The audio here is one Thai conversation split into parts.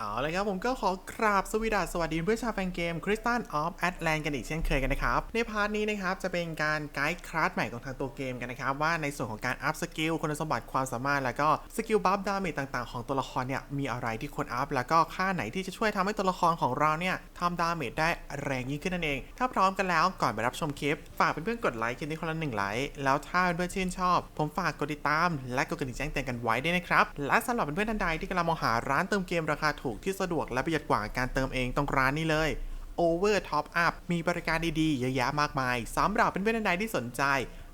เอาเลยครับผมก็ขอกราบสวีดัสสวัสดีเพื่อนชาวแฟนเกม Crystal of Atlant กันอีกเช่นเคยกันนะครับ ในพาร์ทนี้นะครับจะเป็นการไกด์คลาสใหม่ของทางตัวเกมกันนะครับ ว่าในส่วนของการอัพสกิลคุณสมบัติความสามารถ แล้วก็สกิลบัฟดาเมจต่างๆ ของตัวละครเนี่ยมีอะไรที่ควรอัพแล้วก็ค่าไหนที่จะช่วยทำให้ตัวละครของเราเนี่ยทำดาเมจได้แรงยิ่งขึ้นนั่นเอง ถ้าพร้อมกันแล้วก่อนไปรับชมคลิป ฝากเพื่อนๆกดไลค์คลิปนี้คนละหนึ่งไลค์แล้วถ้าเพื่อนๆชื่นชอบ ผมฝากกดติดตาม และกดกระดิ่งแจ้งเตือนกันไว้ด้วยนะครับและสำหรับเพื่อนๆท่านใดที่กำลังมองหาร้านเติมเกมราคาถูกที่สะดวกและประหยัดกว่าการเติมเองต้องร้านนี้เลย Over Top Up มีบริการดีๆ เยอะแยะมากมายสำหรับเพื่อนๆท่านใดที่สนใจ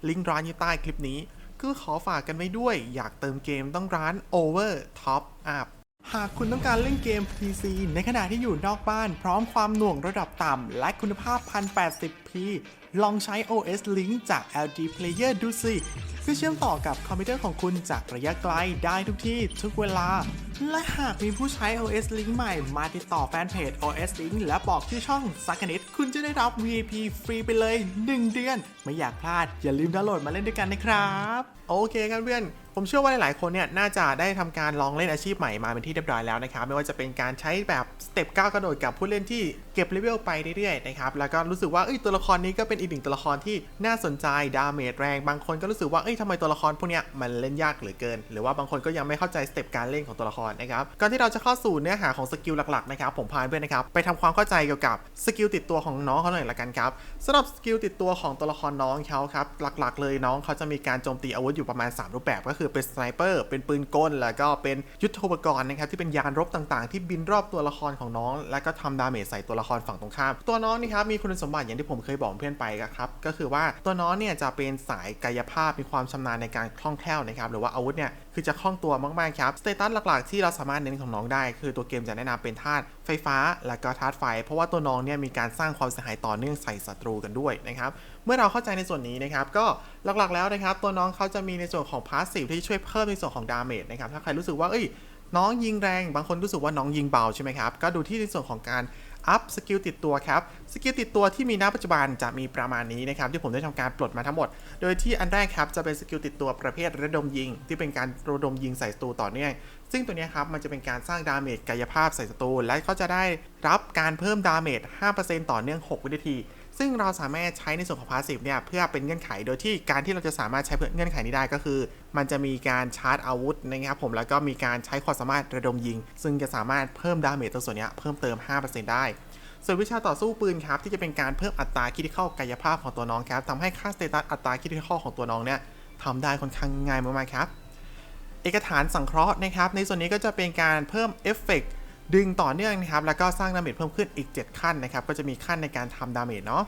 ลิงก์ร้านอยู่ใต้คลิปนี้ ก็ขอฝากกันไว้ด้วย อยากเติมเกมต้องร้าน Over Top Up หากคุณต้องการเล่นเกม PC ในขณะที่อยู่นอกบ้าน พร้อมความหน่วงระดับต่ำ และคุณภาพ 1080p ลองใช้ OS Link จาก LG Player ดูสิ พื่อเชื่อมต่อกับคอมพิวเตอร์ของคุณจากระยะไกลได้ทุกที่ทุกเวลา และหากมีผู้ใช้ OS Link ใหม่มาติดต่อแฟนเพจ OS Link และบอกชื่อช่องสักนิดคุณจะได้รับ VIP ฟรีไปเลย 1 เดือน ไม่อยากพลาดอย่าลืมดาวน์โหลดมาเล่นด้วยกันนะครับ โอเคครับเพื่อน ผมเชื่อว่าหลายๆคนเนี่ยน่าจะได้ทำการลองเล่นอาชีพใหม่มาเป็นที่เรียบร้อยแล้วนะครับ ไม่ว่าจะเป็นการใช้แบบสเต็ปก้าวกระโดดกับผู้เล่นที่เก็บเลเวลไปเรื่อยๆนะครับ แล้วก็รู้สึกว่าเอ้ยตัวละครนี้ก็เป็นอีกหนึ่งตัวละครที่น่าสนใจดาเมจแรง บางคนก็รู้สึกว่าเอ้ยทำไมตัวละครพวกเนี้ยมันเล่นยากเหลือเกิน หรือว่าบางคนก็ยังไม่เข้าใจสเต็ปการเล่นของตัวละครนะครับ ก่อนที่เราจะเข้าสู่เนื้อหาของสกิลหลักๆนะครับ ผมพาเพื่อนนะครับไปทำความเข้าใจเกี่ยวกับสกิลติดตัวของน้องเขาหน่อยละกันครับสำหรับสกิลติดตัวของตัวละครน้องเขาครับหลัก ๆ เลยน้องเขาจะมีการโจมตีอาวุธอยู่ประมาณ 3 รูปแบบก็คือเป็นสไนเปอร์เป็นปืนกล แล้วก็เป็นยุทโธปกรณ์นะครับที่เป็นยานรบต่างๆ ที่บินรอบตัวละครของน้อง แล้วก็ทำดาเมจใส่ตัวละครฝั่งตรงข้าม ตัวน้องนี่ครับมีคุณสมบัติอย่างที่ผมเคยบอกเพื่อนไปครับก็คือว่าตัวน้องเนี่ยจะเป็นสายกายภาพมีความชำนาญในการคล่องแคล่วนะครับหรือว่าอาวุธเนี่ยคือจะคล่องตัวมากๆครับสเตตัสหลักๆที่เราสามารถเน้นของน้องได้ คือตัวเกมจะแนะนำเป็นธาตุ ไฟฟ้าและก็ธาตุไฟ เพราะว่าตัวน้องเนี่ยมีการสร้างความเสียหายต่อเนื่องใส่ศัตรูกันด้วยนะครับ เมื่อเราเข้าใจในส่วนนี้นะครับ ก็หลักๆแล้วนะครับ ตัวน้องเขาจะมีในส่วนของพาสซีฟที่ช่วยเพิ่มในส่วนของดาเมจนะครับ ถ้าใครรู้สึกว่าเอ้ย น้องยิงแรง บางคนรู้สึกว่าน้องยิงเบาใช่ไหมครับ ก็ดูที่ในส่วนของการอัพสกิลติดตัวครับ สกิลติดตัวที่มีณปัจจุบันจะมีประมาณนี้นะครับ ที่ผมได้ทำการปลดมาทั้งหมด โดยที่อันแรกครับจะเป็นสกิลติดตัวประเภทระดมยิง ที่เป็นการระดมยิงใส่ศัตรูต่อเนื่อง ซึ่งตัวนี้ครับมันจะเป็นการสร้างดาเมจกายภาพใส่ศัตรูและก็จะได้รับการเพิ่มดาเมจ 5%ต่อเนื่อง 6 วินาที ซึ่งเราสามารถใช้ในส่วนของพาสซีฟเนี่ยเพื่อเป็นเงื่อนไข โดยที่การที่เราจะสามารถใช้เงื่อนไขนี้ได้ก็คือ มันจะมีการชาร์จอาวุธนะครับผมแล้วก็มีการใช้ความสามารถระดมยิง ซึ่งจะสามารถเพิ่มดาเมจตัวส่วนนี้เพิ่มเติม 5%ได้ส่วนวิชาต่อสู้ปืนครับที่จะเป็นการเพิ่มอัตราคิดเข้ากายภาพของตัวน้องครับทำให้ค่าสเตตัสอัตราคิดเข้าของตัวน้องเนี่ยทำได้ค่อนข้างง่ายมากๆครับ เอกฐานสังเคราะห์นะครับ ในส่วนนี้ก็จะเป็นการเพิ่มเอฟเฟกต์ ดึงต่อเนื่องนะครับ แล้วก็สร้างดาเมจเพิ่มขึ้นอีก 7 ขั้นนะครับ ก็จะมีขั้นในการทำดาเมจเนาะ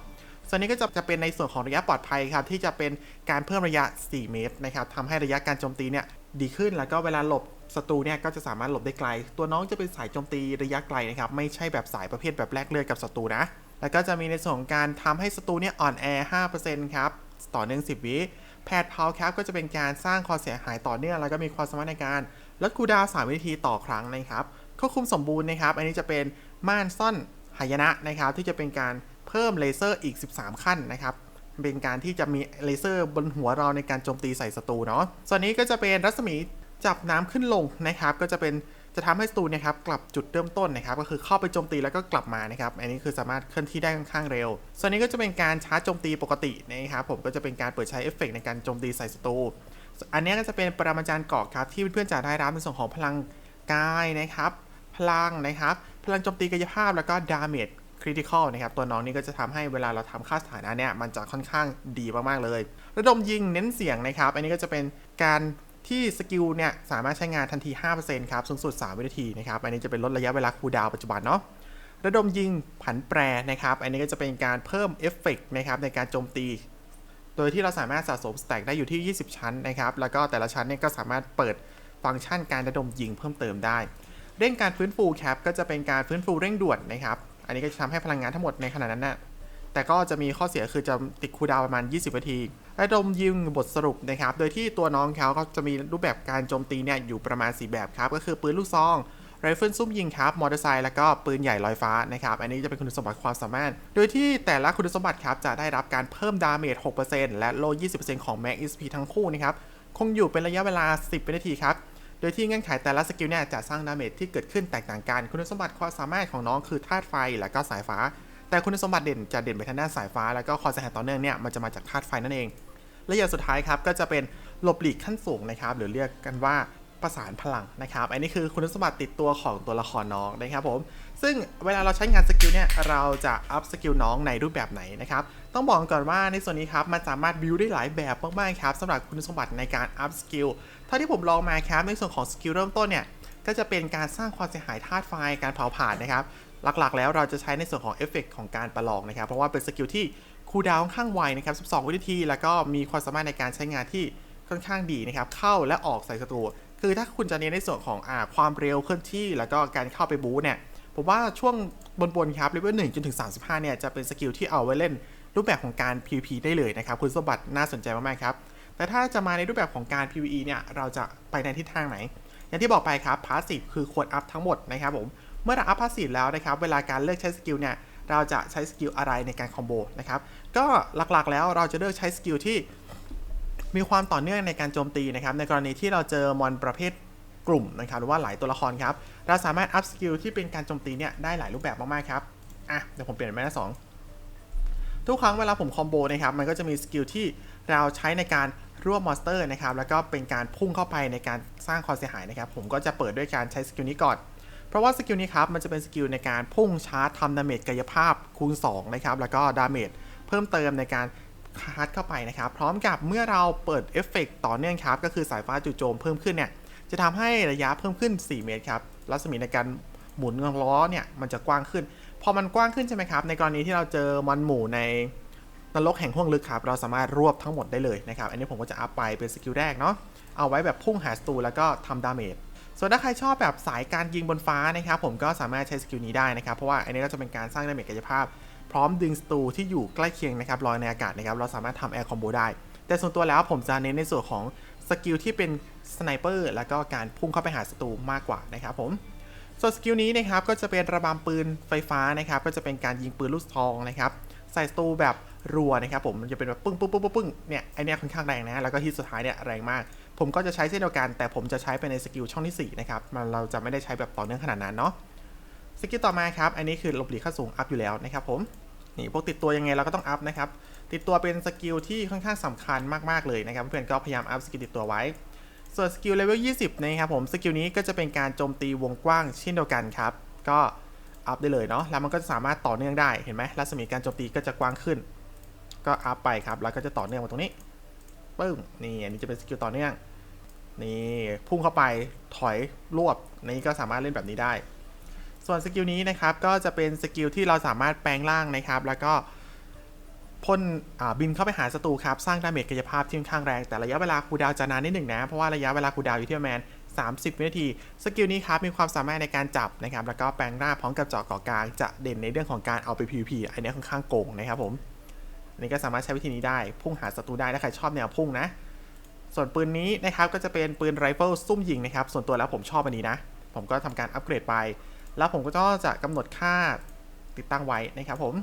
ส่วนนี้ก็จะจะเป็นในส่วนของระยะปลอดภัยครับ ที่จะเป็นการเพิ่มระยะ 4 เมตรนะครับทำให้ระยะการโจมตีเนี่ยดีขึ้น แล้วก็เวลาหลบศัตรูเนี่ยก็จะสามารถหลบได้ไกล ตัวน้องจะเป็นสายโจมตีระยะไกลนะครับ ไม่ใช่แบบสายประเภทแบบแลกเลือดกับศัตรูนะ แล้วก็จะมีในส่วนของการทำให้ศัตรูเนี่ยอ่อนแอ 5%ครับ ต่อเนื่อง 10 วิ แพทย์เพาครับก็จะเป็นการสร้างความเสียหายต่อเนื่อง แล้วก็มีความสามารถในการลดคูดาว3วินาทีต่อครั้งนะครับ ควบคุมสมบูรณ์นะครับ อันนี้จะเป็นม่านซ่อนหายนะนะครับ ที่จะเป็นการเพิ่มเลเซอร์อีก 13 ขั้นนะครับ เป็นการที่จะมีเลเซอร์บนหัวเราในการโจมตีใส่ศัตรูเนาะ ส่วนนี้ก็จะเป็นรัศมีจับน้ำขึ้นลงนะครับ ก็จะเป็นจะทำให้ศัตรูเนะครับกลับจุดเริ่มต้นนะครับ ก็คือเข้าไปโจมตีแล้วก็กลับมานะครับ อันนี้คือสามารถเคลื่อนที่ได้ค่อนข้างเร็ว ส่วนนี้ก็จะเป็นการชาร์จโจมตีปกตินะครับ ผมก็จะเป็นการเปิดใช้เอฟเฟกในการโจมตีใส่ศัตรู อันนี้ก็จะเป็นปรมาจารย์เกาะครับที่เพื่อนๆจะได้รับในส่วนของพลังกายนะครับ พลังนะครับ พลังโจมตีกายภาพแล้วก็ดาเมจคริติคอลนะครับ ตัวน้องนี่ก็จะทำให้เวลาเราทำค่าสถานะเนี่ย มันจะค่อนข้างดีมากๆเลย ระดมยิงเน้นเสียงนะครับ อันนี้ก็จะเป็นการที่สกิลเนี่ย สามารถใช้งานทันที 5%ครับ สูงสุด 3 วินาทีนะครับ อันนี้จะเป็นลดระยะเวลาคูลดาวปัจจุบันเนาะ ระดมยิงผันแปรนะครับ อันนี้ก็จะเป็นการเพิ่มเอฟเฟกต์นะครับในการโจมตี โดยที่เราสามารถสะสมสแต็กได้อยู่ที่ 20 ชั้นนะครับ แล้วก็แต่ละชั้นเนี่ยก็สามารถเปิดฟังก์ชันการระดมยิงเพิ่มเติมได้ เร่งการฟื้นฟูครับก็จะเป็นการฟื้นฟูเร่งด่วนนะครับ อันนี้ก็จะทำให้พลังงานทั้งหมดในขณะนั้นนะ่ะแต่ก็จะมีข้อเสียคือจะติดคูดาวประมาณ 20นาทีระดมยิงบทสรุปนะครับ โดยที่ตัวน้องเขาก็จะมีรูปแบบการโจมตีเนี่ยอยู่ประมาณ 4 แบบครับ ก็คือปืนลูกซองไรเฟิลซุ่มยิงครับ มอเตอร์ไซค์แล้วก็ปืนใหญ่ลอยฟ้านะครับ อันนี้จะเป็นคุณสมบัติความสามารถ โดยที่แต่ละคุณสมบัติครับ จะได้รับการเพิ่มดาเมจ 6%และโล 20%ของ Max XP ทั้งคู่นะครับ คงอยู่เป็นระยะเวลา 10 วินาทีครับ โดยที่เงื่อนไขแต่ละสกิลเนี่ยจะสร้างดาเมจที่เกิดขึ้นแตกต่างกัน คุณสมบัติความสามารถของน้องคือธาตุไฟและก็สายฟ้า แต่คุณสมบัติเด่นจะเด่นไปทางด้านสายฟ้า แล้วก็ความเสียหายต่อเนื่องเนี่ยมันจะมาจากธาตุไฟนั่นเอง และอย่างสุดท้ายครับก็จะเป็นหลบหลีกขั้นสูงนะครับหรือเรียกกันว่า ประสานพลังนะครับ อันนี้คือคุณสมบัติติดตัวของตัวละครน้องนะครับผม ซึ่งเวลาเราใช้งานสกิลเนี่ย เราจะอัพสกิลน้องในรูปแบบไหนนะครับ ต้องบอกก่อนว่าในส่วนนี้ครับ มันสามารถบิวได้หลายแบบมากๆครับสำหรับคุณสมบัติในการอัพสกิล เท่าที่ผมลองมาครับ ในส่วนของสกิลเริ่มต้นเนี่ย ก็จะเป็นการสร้างความเสียหายธาตุไฟ การเผาผลาญนะครับ หลักๆ แล้วเราจะใช้ในส่วนของเอฟเฟกของการประลองนะครับ เพราะว่าเป็นสกิลที่คูลดาวน์ค่อนข้างไวนะครับ 12 วินาที แล้วก็มีความสามารถในการใช้งานที่ค่อนข้างดีนะครับ เข้าและออกใส่ศัตรู คือถ้าคุณจะเน้นในส่วนของอ่าความเร็วเคลื่อนที่ แล้วก็การเข้าไปบู๊เนี่ยผมว่าช่วงบนๆครับเลเวล1จนถึง 35 เนี่ยจะเป็นสกิลที่เอาไว้เล่นรูปแบบของการ PVP ได้เลยนะครับ คุณสมบัติน่าสนใจมากๆครับ แต่ถ้าจะมาในรูปแบบของการ PVE เนี่ยเราจะไปในทิศทางไหน อย่างที่บอกไปครับพาสซีฟคือควรอัพทั้งหมดนะครับผมเมื่อเราอัพพาสซีฟแล้วนะครับเวลาการเลือกใช้สกิลเนี่ยเราจะใช้สกิลอะไรในการคอมโบนะครับก็หลักๆแล้วเราจะเลือกใช้สกิลที่ มีความต่อเนื่องในการโจมตีนะครับในกรณีที่เราเจอมอนประเภทกลุ่มนะครับหรือว่าหลายตัวละครครับ เราสามารถอัพสกิลที่เป็นการโจมตีเนี่ยได้หลายรูปแบบมากๆครับอะเดี๋ยวผมเปลี่ยนเป็นหน้าสองทุกครั้งเวลาผมคอมโบนะครับมันก็จะมีสกิลที่เราใช้ในการรวบมอนสเตอร์นะครับแล้วก็เป็นการพุ่งเข้าไปในการสร้างความเสียหายนะครับผมก็จะเปิดด้วยการใช้สกิลนี้ก่อน เพราะว่าสกิลนี้ครับมันจะเป็นสกิลในการพุ่งชาร์จทำดาเมจกายภาพคูณ2นะครับแล้วก็ดาเมจเพิ่มเติมในการ ชาร์จเข้าไปนะครับ พร้อมกับเมื่อเราเปิดเอฟเฟกต่อเนื่องครับ ก็คือสายฟ้าจู่โจมเพิ่มขึ้นเนี่ย จะทำให้ระยะเพิ่มขึ้น 4 เมตรครับ รัศมีในการหมุนล้อเนี่ย มันจะกว้างขึ้น พอมันกว้างขึ้นใช่ไหมครับ ในกรณีที่เราเจอมันหมู่ในนรกแห่งห้วงลึกครับ เราสามารถรวบทั้งหมดได้เลยนะครับ อันนี้ผมก็จะอัพไปเป็นสกิลแรกเนาะ เอาไว้แบบพุ่งหาศัตรูแล้วก็ทำดาเมจ ส่วนถ้าใครชอบแบบสายการยิงบนฟ้านะครับ ผมก็สามารถใช้สกิลนี้ได้นะครับ เพราะว่าอันนี้ก็จะเป็นการสร้างดาเมจกายภาพ พร้อมดึงศัตรูที่อยู่ใกล้เคียงนะครับลอยในอากาศนะครับเราสามารถทำแอร์คอมโบได้ แต่ส่วนตัวแล้วผมจะเน้นในส่วนของสกิลที่เป็นสไนเปอร์แล้วก็การพุ่งเข้าไปหาศัตรูมากกว่านะครับผมส่วนสกิลนี้นะครับก็จะเป็นระบำปืนไฟฟ้านะครับก็จะเป็นการยิงปืนลูกซองนะครับใส่ศัตรูแบบรัวนะครับผมมันจะเป็นแบบปึ้งปึ้งปึ้งปึ้งเนี่ยไอเนี้ยค่อนข้างแรงนะแล้วก็ฮิตสุดท้ายเนี่ยแรงมาก ผมก็จะใช้เช่นเดียวกัน แต่ผมจะใช้ไปในสกิลช่องที่4นะครับมันเราจะไม่ได้ใช้แบบต่อเนื่องขนาดนั้นเนาะสกิลต่อมาครับอันนี้คือหลบหลีกขั้นสูงอัพอยู่แล้วนะครับผม นี่พวกติดตัวยังไงเราก็ต้องอัพนะครับ ติดตัวเป็นสกิลที่ค่อนข้างสำคัญมากๆเลยนะครับ เพื่อนก็พยายามอัพสกิลติดตัวไว้ ส่วนสกิลเลเวล 20 นะครับผมสกิลนี้ก็จะเป็นการโจมตีวงกว้างเช่นเดียวกันครับ ก็อัพได้เลยเนาะ แล้วมันก็จะสามารถต่อเนื่องได้ เห็นไหมรัศมีการโจมตีก็จะกว้างขึ้น ก็อัพไปครับ แล้วก็จะต่อเนื่องมาตรงนี้ ปึ้ง นี่ อันนี้จะเป็นสกิลต่อเนื่อง นี่ พุ่งเข้าไป ถอย รวบ นี่ก็สามารถเล่นแบบนี้ได้ ส่วนสกิลนี้นะครับก็จะเป็นสกิลที่เราสามารถแปลงร่างนะครับ แล้วก็พ่นบินเข้าไปหาศัตรูครับ สร้างดาเมจกายภาพที่ค่อนข้างแรง แต่ระยะเวลาคูดาวจะนานนิดหนึ่งนะ เพราะว่าระยะเวลาคูดาวอยู่ที่ประมาณ30 วินาที สกิลนี้ครับมีความสามารถในการจับนะครับ แล้วก็แปลงร่างพร้อมกับเจาะเกาะกลาง จะเด่นในเรื่องของการเอาไป PVP อันนี้ค่อนข้างโกงนะครับผมอันนี้ก็สามารถใช้วิธีนี้ได้ พุ่งหาศัตรูได้ถ้าใครชอบแนวพุ่งนะ ส่วนปืนนี้นะครับก็จะเป็นปืนไรเฟิลซุ่มยิงนะครับ ส่วนตัวแล้วผมชอบอันนี้นะ ผมก็ทำการอัปเกรดไป แล้วผมก็จะกำหนดค่าติดตั้งไว้นะครับผม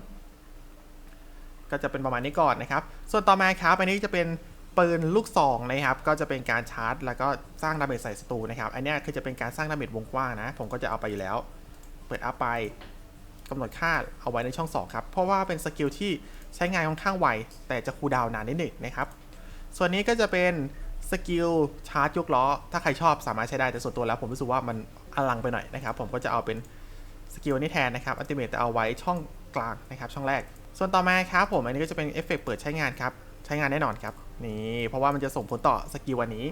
ก็จะเป็นประมาณนี้ก่อนนะครับ ส่วนต่อมาครับ อันนี้จะเป็นปืนลูกซองนะครับ ก็จะเป็นการชาร์จ แล้วก็สร้างดาเมจใส่ศัตรูนะครับ อันนี้คือจะเป็นการสร้างดาเมจวงกว้างนะ ผมก็จะเอาไปอยู่แล้ว เปิดอัพไปกำหนดค่าเอาไว้ในช่อง 2 ครับ เพราะว่าเป็นสกิลที่ใช้งานค่อนข้างไว แต่จะคูลดาวน์นานนิดหนึ่งนะครับ ส่วนนี้ก็จะเป็นสกิลชาร์จยกล้อ ถ้าใครชอบสามารถใช้ได้ แต่ส่วนตัวแล้วผมรู้สึกว่ามัน อลังไปหน่อยนะครับ ผมก็จะเอาเป็นสกิลนี้แทนนะครับอัลติเมทจะเอาไว้ช่องกลางนะครับ ช่องแรก ส่วนต่อมาครับผมอันนี้ก็จะเป็นเอฟเฟกต์เปิดใช้งานครับ ใช้งานแน่นอนครับ นี่เพราะว่ามันจะส่งผลต่อสกิลวันนี้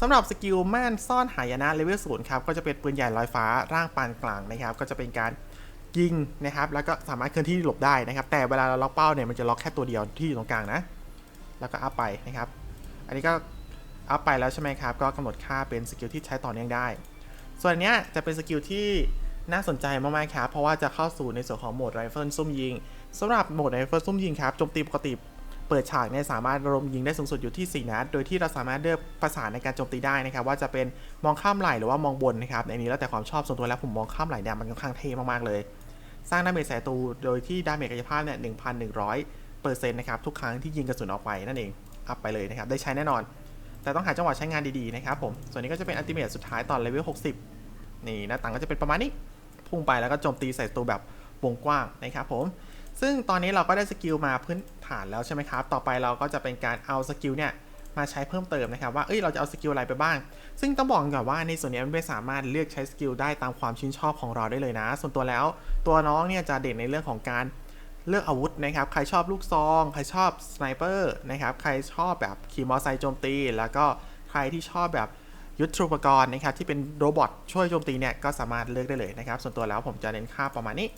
สำหรับสกิลม่านซ่อนหายนะเลเวลศูนย์ครับก็จะเป็นปืนใหญ่ลอยฟ้าร่างปานกลางนะครับ ก็จะเป็นการยิงนะครับ แล้วก็สามารถเคลื่อนที่หลบได้นะครับ แต่เวลาเราล็อกเป้าเนี่ยมันจะล็อกแค่ตัวเดียวที่อยู่ตรงกลางนะ แล้วก็อัพไปนะครับ อันนี้ก็อัพไปแล้วใช่ไหมครับ ก็กำหนดค่าเป็นสกิลที่ใช้ต่อเนื่องได้ ส่วนนเนี้ยจะเป็นสกิลที่น่าสนใจมากๆครับ เพราะว่าจะเข้าสู่ในส่วนของโหมดไรเฟิลซุ่มยิงสำหรับโหมดไรเฟิลซุ่มยิงครับโจมตีปกติเปิดฉากเนี่ยสามารถรมยิงได้สูงสุดอยู่ที่ 4 นัด โดยที่เราสามารถเลือกประสาในการโจมตีได้นะครับ ว่าจะเป็นมองข้ามไหลหรือว่ามองบนนะครับ ในนี้แล้วแต่ความชอบส่วนตัวแล้วผมมองข้ามไหลเนี่ยมันค่อนข้างเท่มากๆเลย สร้างดาเมจใส่ตูโดยที่ดาเมจกายภาพเนี่ย1,100เปอร์เซ็นต์นะครับทุกครั้งที่ยิงกระสุนออกไปนั่นเองอัพไปเลยนะครับได้ใช้แน่นอน แต่ต้องหาจังหวะใช้งานดีๆนะครับผม ส่วนนี้ก็จะเป็นอัลติเมทสุดท้ายตอนเลเวล 60 นี่หน้าต่างก็จะเป็นประมาณนี้ พุ่งไปแล้วก็โจมตีใส่ตัวแบบวงกว้างนะครับผม ซึ่งตอนนี้เราก็ได้สกิลมาพื้นฐานแล้วใช่ไหมครับ ต่อไปเราก็จะเป็นการเอาสกิลเนี่ยมาใช้เพิ่มเติมนะครับว่า เอ้ย เราจะเอาสกิลอะไรไปบ้าง ซึ่งต้องบอกก่อนว่าในส่วนนี้มันไม่สามารถเลือกใช้สกิลได้ตามความชื่นชอบของเราได้เลยนะ ส่วนตัวแล้วตัวน้องเนี่ยจะเด่นในเรื่องของการ เลือกอาวุธนะครับ ใครชอบลูกซอง ใครชอบสไนเปอร์นะครับ ใครชอบแบบขี่มอเตอร์ไซค์โจมตี แล้วก็ใครที่ชอบแบบยุทโธปกรณ์นะครับที่เป็นโรบอทช่วยโจมตีเนี่ยก็สามารถเลือกได้เลยนะครับ ส่วนตัวแล้วผมจะเน้นค่าประมาณนี้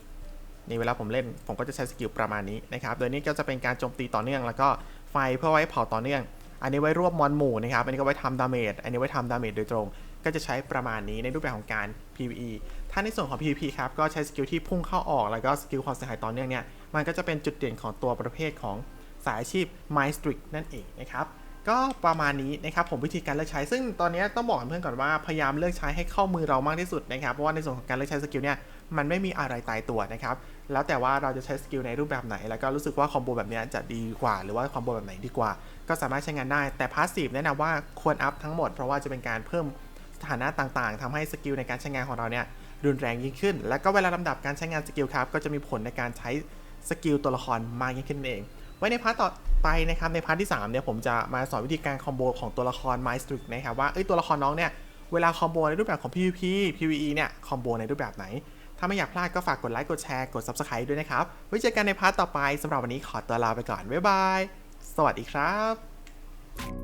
นี่เวลาผมเล่นผมก็จะใช้สกิลประมาณนี้นะครับ โดยนี้ก็จะเป็นการโจมตีต่อเนื่อง แล้วก็ไฟเพื่อไว้เผาต่อเนื่อง อันนี้ไว้รวบมอนหมู่นะครับ อันนี้ก็ไว้ทำดาเมจ อันนี้ไว้ทำดาเมจโดยตรง ก็จะใช้ประมาณนี้ในรูปแบบของการ PVE ถ้าในส่วนของ PVP ครับ ก็ใช้สกิลที่พุ่งเข้าออก แล้วก็สกิลความเสียหายต่อเนื่องเนี่ย มันก็จะเป็นจุดเด่นของตัวประเภทของสายอาชีพ m y s t r i c นั่นเองนะครับก็ประมาณนี้นะครับผมวิธีการเลือกใช้ ซึ่งตอนนี้ต้องบอกเพื่อนก่อนว่าพยายามเลือกใช้ให้เข้ามือเรามากที่สุดนะครับเพราะว่าในส่วนของการเลือกใช้สกิลเนี่ยมันไม่มีอะไรตายตัวนะครับแล้วแต่ว่าเราจะใช้สกิลในรูปแบบไหน แล้วก็รู้สึกว่าคอมโบแบบนี้จะดีกว่าหรือว่าคอมโบแบบไหนดีกว่า ก็สามารถใช้งานได้แต่พาสซีฟแนะนำว่าควรอัพทั้งหมดเพราะว่าจะเป็นการเพิ่มสถานะต่างๆทำให้สกิลในการใช้งานของเราเนี่ยรุนแรงยิ่งขึ้น แล้วก็เวลาลำดับการใช้งานสกิลครับก็จะมีผลในการใช้ สกิลตัวละครมากยิ่งขึ้นเอง ไว้ในพาร์ทต่อไปนะครับในพาร์ทที่3เนี่ยผมจะมาสอนวิธีการคอมโบของตัวละคร m y s t r i c นะครับว่าเอ้ยตัวละครน้องเนี่ยเวลาคอมโบในรูปแบบของ PVP PVE เนี่ยคอมโบในรูปแบบไหน ถ้าไม่อยากพลาดก็ฝากกดไลค์กดแชร์กด Subscribe ด้วยนะครับ ไว้เจอกันในพาร์ทต่อไปสำหรับวันนี้ขอตัวลาไปก่อนบ๊ายบายสวัสดีครับ